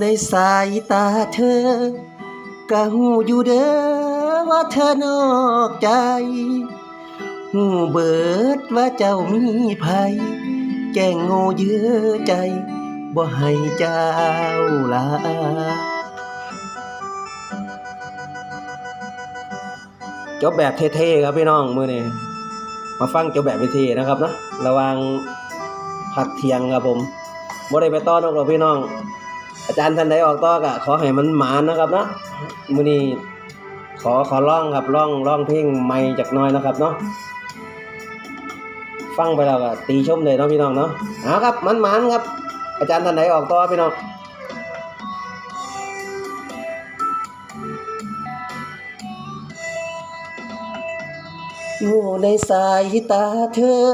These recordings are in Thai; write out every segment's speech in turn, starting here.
ในสายตาเธอก็หูอยู่เด้อว่าเธอนอกใจ หูเบิดว่าเจ้ามีภัย แกล้งโง่เยื้อใจ บ่ให้เจ้าลาจบแบบเท่ๆครับพี่น้องมือนี้มาฟังจบแบบเท่ๆนะครับนะระวังพักเทียงครับผมบ่ได้ไปต้อนหรอกพี่น้อง อาจารย์ท่านใดออกต่อก็ขอให้มันหมานนะครับเนาะมือนี้ขอขอร้องครับร้องร้องเพลงใหม่จากน้อยนะครับเนาะฟังไปแล้วก็ตีชมเลยเนาะพี่น้องเนาะเอาครับมันหมานครับ อาจารย์ท่านใดออกต่อพี่น้องอยู่ในสายตาเธอ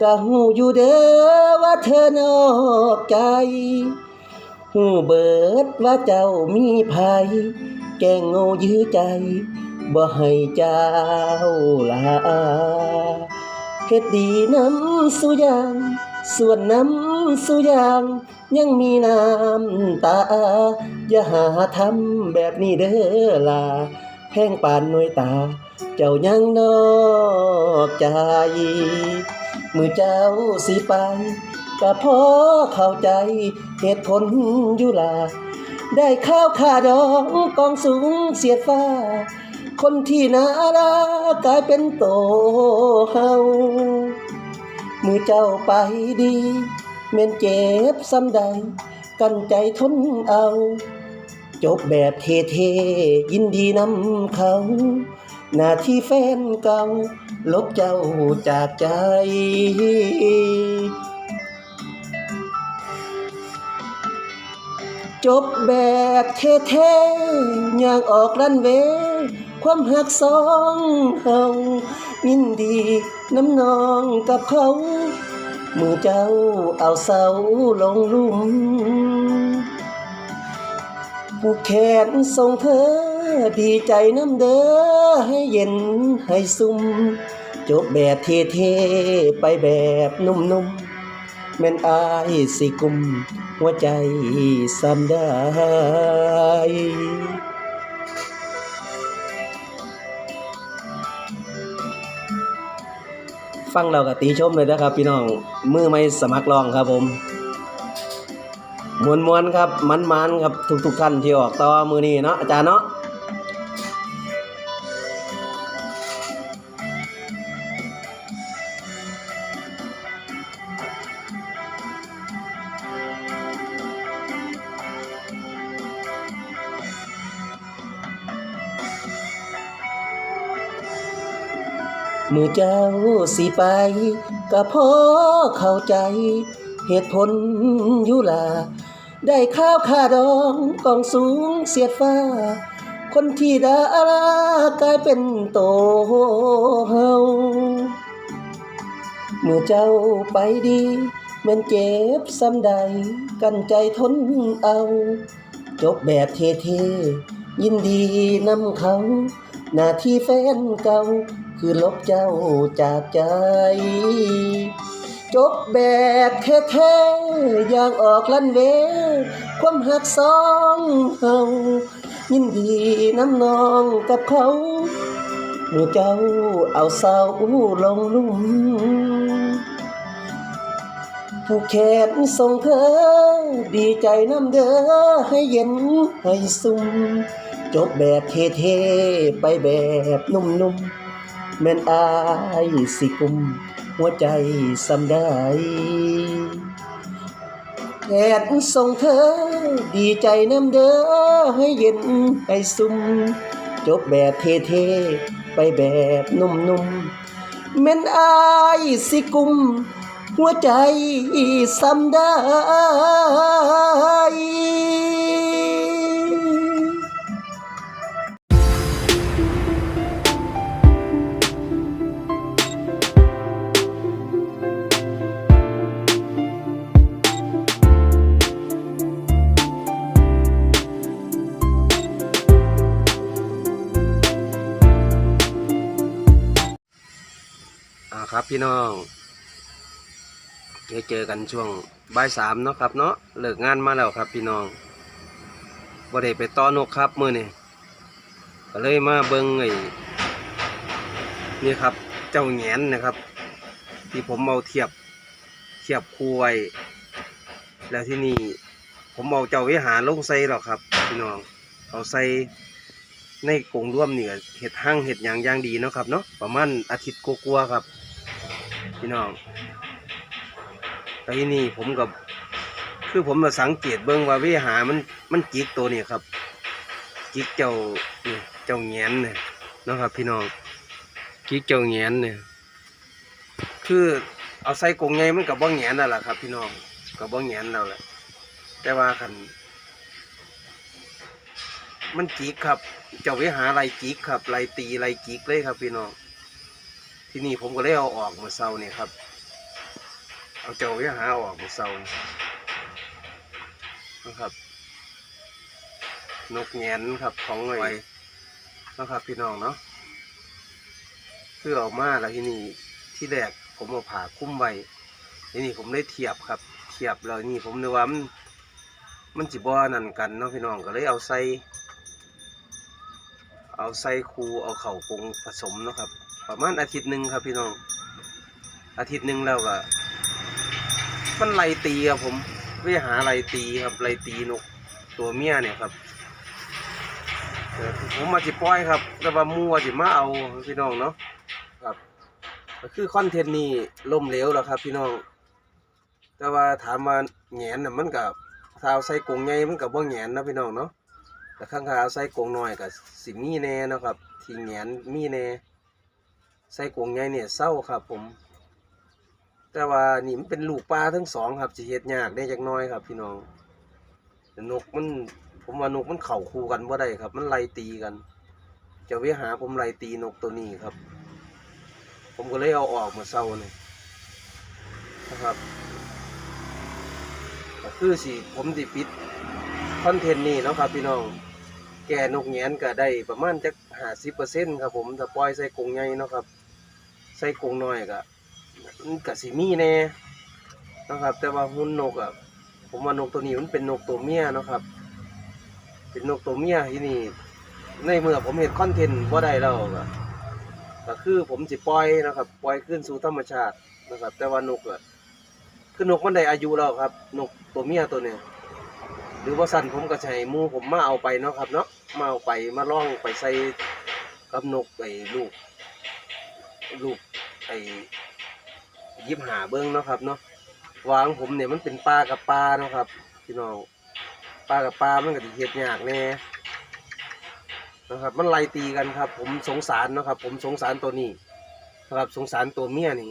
ก็หูอยู่เด้อว่าเธอนอกใจ หูเบิดว่าเจ้ามีภัย แกงโง่ยื้อใจบ่ให้เจ้าลาเฮ็ดดีน้ำสุยางส่วนน้ำสุยาง ยังมีน้ำตา อย่าหาทำแบบนี้เด้อล่ะแพงปานหน่วยตา เจ้ายังนอกใจมือเจ้าสิไป ก็พอเข้าใจเหตุผลอยู่ลา ได้ข้าวขาดองกองสูงเสียดฟ้า คนที่น่ารักกลายเป็นโตเฮามือเจ้าไปดีเม่นเจ็บซ้ำใด กันใจทนเอา จบแบบเท่ๆยินดีนำเขา หน้าที่แฟนเก่า ลบเจ้าจากใจ จบแบบเท่ๆอย่างออกรันเวความหักสองเฮายินดีน้ำนองกับเขามือเจ้าเอาเสาลงลุ่มผู้แขนส่งเธอ ดีใจน้ำเด้อให้เย็นให้ซุ่มจบแบบเท่ๆไปแบบนุ่มๆแม่นอายสิกุม หัวใจซ้ำได้ฟังเรากับตีชมเลยนะครับ พี่น้องมือไม่สมัครลองครับผมมวนมวนครับมันมันครับทุกทุกๆท่านที่ออกต่อมือนี้เนาะอาจารย์เนาะ เมื่อเจ้าสิไปก็พอเข้าใจ เหตุผลอยู่ล่ะได้ข้าวค่าดองกองสูงเสียดฟ้า คนที่ดารากลายเป็นโตเฮาเมื่อเจ้าไปดีแม่นเจ็บซ้ำใด กันใจทนเอา จบแบบเท่ๆยินดีนำเขา หน้าที่แฟนเก่า คือลบเจ้าจากใจ จบแบบเท่ๆอย่างออกลันเว ความหักสองเฮายินดีน้ำนองกับเขาเมื่อเจ้าเอาเสาลงลุ่มผู้แขนส่งเธอ ดีใจน้ำเด้อให้เย็นให้ซุ่มจบแบบเท่ๆไปแบบนุ่มๆ แม่นอายสิกุมหัวใจสำได้แขนส่งเธอ ดีใจน้ำเด้อให้เย็นให้ซุ่มจบแบบเท่ๆไปแบบนุ่มๆแม่นอายสิกุม หัวใจสำได้ ครับ พี่น้องเจอเจอกันช่วงบ่ายสามเนาะครับเนาะเลิกงานมาแล้วครับ พี่น้องบ่ได้ไปต่อนกครับมือนี้ก็เลยมาเบิ่งไอ้นี่ครับ เจ้าแงนนะครับ ที่ผมเอาเทียบเทียบคู่ไว้แล้วที่นี่ผมเอาเจ้าวิหารลงใส่หรอกครับ พี่น้องเอาใส่ในกรงร่วมนี่ก็เห็ดหั่งเห็ดหยางอย่างดีเนาะครับเนาะประมาณอาทิตย์กลัวๆครับ พี่น้องแต่ที่นี่ผมกับคือผมมาสังเกตเบิ่งว่าวิหารมันมันจิกตัวนี้ครับ จิกเจ้านี่เจ้าแงนเนี่ยนะครับ พี่น้องจิกเจ้าแงนเนี่ยคือเอาใส่กงไงมันกับบ้องแงนนั่นแหละครับ พี่น้องกับบ้องแงนเราแหละแต่ว่าคันมันจิกครับ เจ้าวิหารไรจิกครับไรตีไรจิกเลยครับ พี่น้อง ที่นี่ผมก็เลยเอาออกมาเซาเนี่ยครับ เอาเจ้าวิหาออกมาเซานะครับ นกแงนครับของไว้นะครับ พี่น้องเนาะคือออกมาแล้วที่นี่ที่แรกผมเอาผ่าคุ้มไว้ทีนี่ผมได้เทียบครับ เทียบแล้วนี่ผมนึกว่ามันมันจิบอนั่นกันเนาะพี่น้องก็เลยเอาใส่เอาใส่คูเอาเข่ากงผสมนะครับ ประมาณอาทิตย์หนึ่งครับพี่น้อง อาทิตย์หนึ่งแล้วก็มันไล่ตีครับผมไปหาไล่ตีครับไล่ตีนกตัวเมียเนี่ยครับผมมาจิปล่อยครับแต่ว่ามัวจิมาเอาพี่น้องเนาะครับก็คือคอนเทนต์นี้ล่มเหลวแล้วครับ พี่น้อง แต่ว่าถามว่าแหงนน่ะมันกับถ้าเอาใส่กงใหญ่มันกับบ่แหงนนะพี่น้องเนาะแต่ข้างคาเอาใส่กงน้อยกับสิมีแน่เนาะครับ ที่แหงนมีแน่ ใส่กรงใหญ่เนี่ยเศร้าครับ ผม แต่ว่านี่มันเป็นลูกปลาทั้งสองครับจะเฮ็ดยากได้จักน้อยครับ พี่น้องนกมัน ผมว่านกมันเข่าคู่กันบ่ได้ครับ มันไล่ตีกัน จะไปหาผมไล่ตีนกตัวนี้ครับ ผมก็เลยเอาออกมาเศร้าเนี่ยนะครับก็คือสิผมสิปิดคอนเทนต์นี้นะครับพี่น้องแก่นกแงนก็ได้ประมาณจักห้าสิบเปอร์เซ็นต์ครับผมถ้าปล่อยใส่กรงใหญ่เนาะครับ ใส่กรงน้อยก็มันกสิมีแน่นะครับ แต่ว่าหุ่นนกอะผมว่านกตัวนี้มันเป็นนกตัวเมียนะครับ เป็นนกตัวเมียที่นี่ ในเมื่อผมเห็นคอนเทนต์ว่าได้แล้วก็ก็คือผมจะปล่อยนะครับ ปล่อยขึ้นสู่ธรรมชาตินะครับ แต่ว่านกอะคือนกมันได้อายุแล้วครับ นกตัวเมียตัวเนี้ยหรือว่าสั้นผมก็ใช้มูผมมาเอาไปเนาะครับเนาะมาเอาไปมาล่องไปใส่กับนกไอ้ลูกลูก ไอ้ยิบหาเบิ้งเนาะครับเนาะวางผมเนี่ยมันเป็นปลากับปลาเนาะครับพี่น้องปลากับปลามันก็สิเฮ็ดยากแน่นะครับ มันไล่ตีกันครับ ผมสงสารเนาะครับ ผมสงสารตัวนี้นะครับสงสารตัวเมียนี่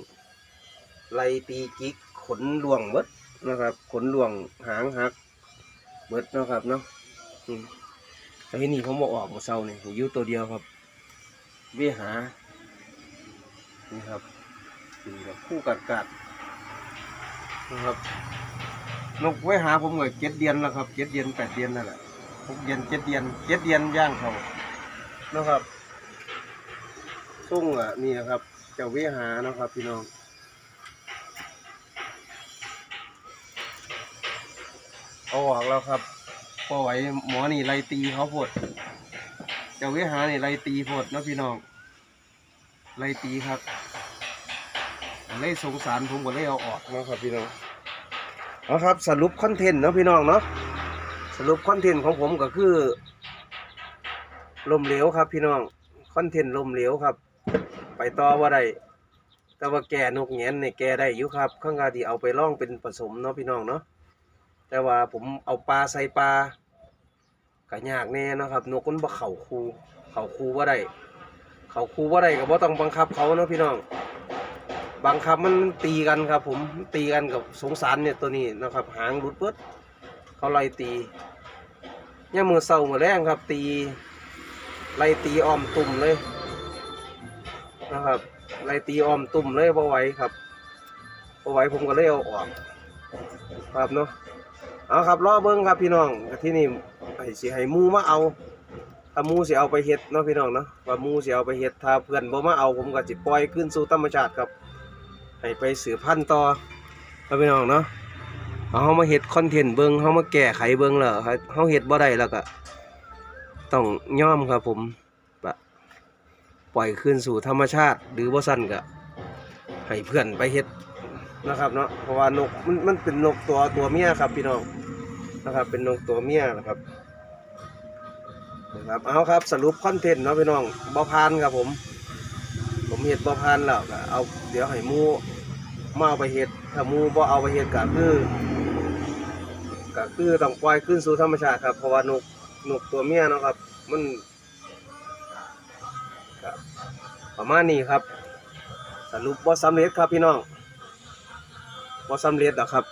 ไล่ตีจิกขนหลวงเบิดนะครับ ขนหลวงหางหักเบิดเนาะครับเนาะไอืมแต่ที่นี่ผมบอกออกมาเศร้าเนี่ยอยู่ตัวเดียวครับวิหา นี่ครับกินกับคู่กัดกัดนะครับนกไว้หาผมก็เจ็ดเดือนแล้วครับเจ็ดเดือนแปดเดือนนั่นแหละหกเดือนเจ็ดเดือนเจ็ดเดือนย่างเขานะครับส่งอะนี่นะครับเจ้าเวหานะครับพี่น้องเอาออกแล้วครับพอไหวหมอนี่ไล่ตีเขาพดเจ้าเวหานี่ไล่ตีพดนะพี่น้อง ไล่ตีครับเลยสงสารผมก็เลยเอาออกนะครับพี่น้องเอาครับสรุปคอนเทนต์เนาะพี่น้องเนาะสรุปคอนเทนต์ของผมก็คือลมเหลวครับ พี่น้องคอนเทนต์ลมเหลวครับ ไปต่อว่าได้แต่ว่าแกนกแงนเนี่ยแกได้อยู่ครับ ข้างกาที่เอาไปล่องเป็นผสมเนาะพี่น้องเนาะแต่ว่าผมเอาปลาใส่ปลาก็ยากแน่นะครับ นกมันบ่เข่าคูเข่าคูว่าได้ เขาคูว่าได้ก็บ่ต้องบังคับเขาเนาะพี่น้องบางคำมันตีกันครับ ผมตีกันกับสงสารเนี่ยตัวนี้นะครับ หางรุดเปิดเขาไล่ตีเนี่ยมือเศร้ามือแรงครับ ตีไล่ตีอ้อมตุ่มเลยนะครับไล่ตีอ้อมตุ่มเลยพอไหวครับพอไหวผมก็เลยเอาออกครับเนาะเอาครับรอเบิ้งครับพี่น้องที่นี่ไอ้สิให้มูมาเอา ถ้าหมูสิเอาไปเฮ็ดเนาะพี่น้องเนาะว่าหมูสิเอาไปเฮ็ดถ้าเพื่อนบ่มาเอาผมก็จิปล่อยขึ้นสู่ธรรมชาติครับให้ไปสืบพันธุ์ต่อครับพี่น้องเนาะเอาเฮามาเฮ็ดคอนเทนต์เบิ่งเฮามาแก้ไขเบิ่งแล้วเฮาเฮ็ดบ่ได้แล้วก็ต้องย่อมครับผมปะปล่อยคืนสู่ธรรมชาติ หรือว่าสั้นก็ให้เพื่อนไปเฮ็ดนะครับเนาะเพราะว่านกมันมันเป็นนกตัวตัวเมียครับพี่น้องนะครับ เป็นนกตัวเมียนะครับ นะครับเอาครับสรุปคอนเทนต์เนาะพี่น้องบ่พานครับผม ผมเฮ็ดบ่พานแล้วก็เอาเดี๋ยวให้มูมาเอาไปเฮ็ดถ้ามูบ่เอาไปเฮ็ดก็คือก็คือต้องปล่อยคืนสู่ธรรมชาติครับเพราะว่านกนกตัวเมียเนาะครับ มันประมาณนี้ครับ สรุปบ่สำเร็จครับพี่น้องบ่สำเร็จหรอครับ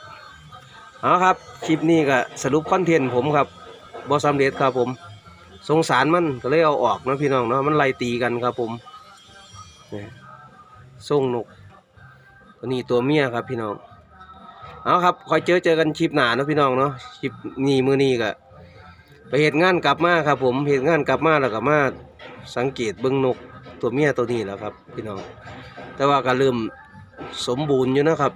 เอาครับคลิปนี้ก็สรุปคอนเทนต์ผมครับบ่สำเร็จครับผม สงสารมันก็เลยเอาออกนะพี่น้องเนาะมันไล่ตีกันครับผมนี่ส่งนก ตัวนี้ตัวเมียครับพี่น้องเอาครับคอยเจอเจอกันคลิปหนาเนาะพี่น้องเนาะคลิปนี้มือนี้ก็ไปเหตุงานกลับมาครับ ผมเหตุงานกลับมาแล้วก็มาสังเกตเบิ้งนกตัวเมียตัวนี้แล้วครับ พี่น้อง แต่ว่าก็เริ่มสมบูรณ์อยู่นะครับ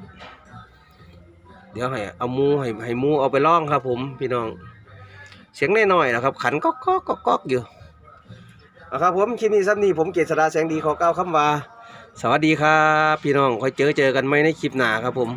เดี๋ยวให้เอามูให้ให้มูเอาไปล่องครับ ผมพี่น้อง เสียงน้อยๆนะครับ ขันก๊อกก๊อกก๊อกก๊อกอยู่นะครับผมคลิปนี้ซ้ำนี้ผมเกษดาแสงดีขอก้าวคำว่า สวัสดีครับ พี่น้องคอยเจอเจอกันไหมในคลิปหน้าครับผม